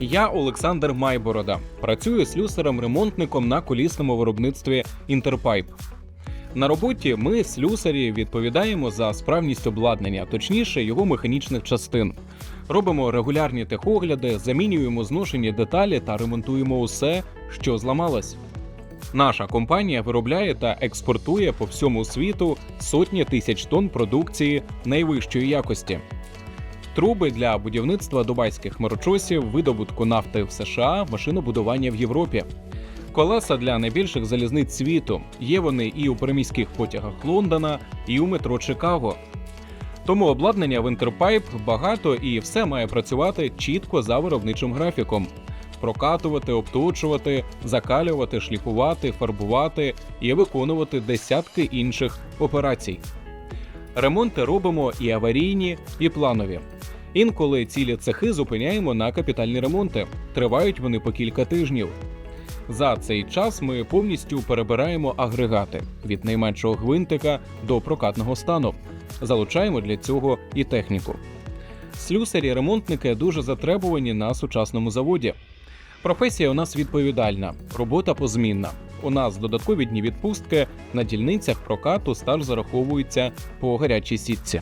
Я Олександр Майборода. Працюю слюсарем-ремонтником на колісному виробництві Інтерпайп. На роботі ми, слюсарі, відповідаємо за справність обладнання, точніше його механічних частин. Робимо регулярні техогляди, замінюємо зношені деталі та ремонтуємо усе, що зламалось. Наша компанія виробляє та експортує по всьому світу сотні тисяч тонн продукції найвищої якості. Труби для будівництва дубайських хмарочосів, видобутку нафти в США, машинобудування в Європі. Колеса для найбільших залізниць світу. Є вони і у приміських потягах Лондона, і у метро Чикаго. Тому обладнання в Інтерпайп багато і все має працювати чітко за виробничим графіком. Прокатувати, обточувати, закалювати, шліфувати, фарбувати і виконувати десятки інших операцій. Ремонти робимо і аварійні, і планові. Інколи цілі цехи зупиняємо на капітальні ремонти. Тривають вони по кілька тижнів. За цей час ми повністю перебираємо агрегати від найменшого гвинтика до прокатного стану. Залучаємо для цього і техніку. Слюсарі-ремонтники дуже затребувані на сучасному заводі. Професія у нас відповідальна, робота позмінна. У нас додаткові дні відпустки на дільницях прокату стаж зараховується по гарячій сітці.